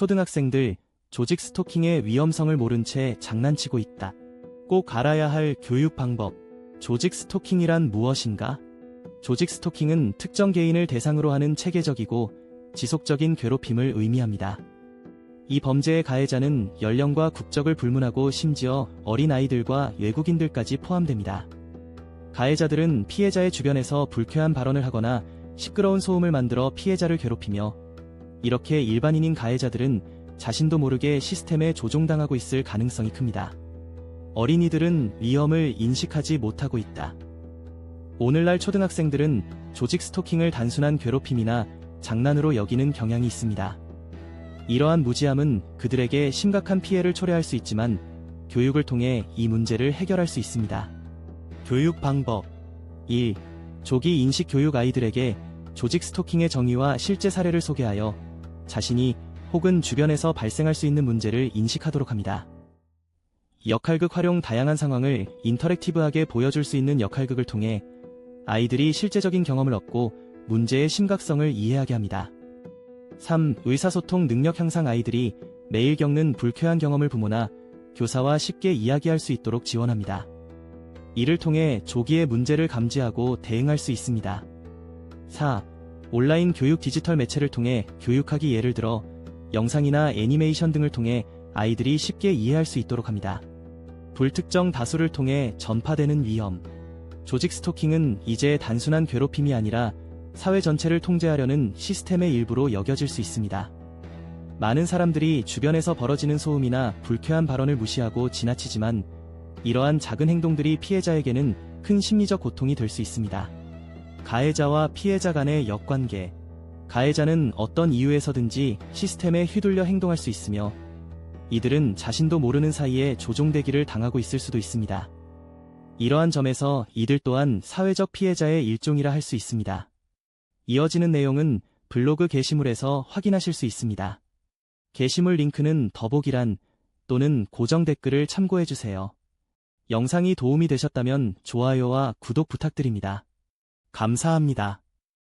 초등학생들 조직 스토킹의 위험성을 모른 채 장난치고 있다. 꼭 알아야 할 교육 방법. 조직 스토킹이란 무엇인가? 조직 스토킹은 특정 개인을 대상으로 하는 체계적이고 지속적인 괴롭힘을 의미합니다. 이 범죄의 가해자는 연령과 국적을 불문하고 심지어 어린 아이들과 외국인들까지 포함됩니다. 가해자들은 피해자의 주변에서 불쾌한 발언을 하거나 시끄러운 소음을 만들어 피해자를 괴롭히며 이렇게 일반인인 가해자들은 자신도 모르게 시스템에 조종당하고 있을 가능성이 큽니다. 어린이들은 위험을 인식하지 못하고 있다. 오늘날 초등학생들은 조직 스토킹을 단순한 괴롭힘이나 장난으로 여기는 경향이 있습니다. 이러한 무지함은 그들에게 심각한 피해를 초래할 수 있지만 교육을 통해 이 문제를 해결할 수 있습니다. 교육 방법 1. 조기 인식 교육 아이들에게 조직 스토킹의 정의와 실제 사례를 소개하여 자신이 혹은 주변에서 발생할 수 있는 문제를 인식하도록 합니다. 역할극 활용 다양한 상황을 인터랙티브하게 보여줄 수 있는 역할극을 통해 아이들이 실제적인 경험을 얻고 문제의 심각성을 이해하게 합니다. 3. 의사소통 능력 향상 아이들이 매일 겪는 불쾌한 경험을 부모나 교사와 쉽게 이야기할 수 있도록 지원합니다. 이를 통해 조기에 문제를 감지하고 대응할 수 있습니다. 4. 온라인 교육 디지털 매체를 통해 교육하기 예를 들어 영상이나 애니메이션 등을 통해 아이들이 쉽게 이해할 수 있도록 합니다. 불특정 다수를 통해 전파되는 위험. 조직 스토킹은 이제 단순한 괴롭힘이 아니라 사회 전체를 통제하려는 시스템의 일부로 여겨질 수 있습니다. 많은 사람들이 주변에서 벌어지는 소음이나 불쾌한 발언을 무시하고 지나치지만 이러한 작은 행동들이 피해자에게는 큰 심리적 고통이 될 수 있습니다. 가해자와 피해자 간의 역관계. 가해자는 어떤 이유에서든지 시스템에 휘둘려 행동할 수 있으며 이들은 자신도 모르는 사이에 조종되기를 당하고 있을 수도 있습니다. 이러한 점에서 이들 또한 사회적 피해자의 일종이라 할 수 있습니다. 이어지는 내용은 블로그 게시물에서 확인하실 수 있습니다. 게시물 링크는 더보기란 또는 고정 댓글을 참고해주세요. 영상이 도움이 되셨다면 좋아요와 구독 부탁드립니다. 감사합니다.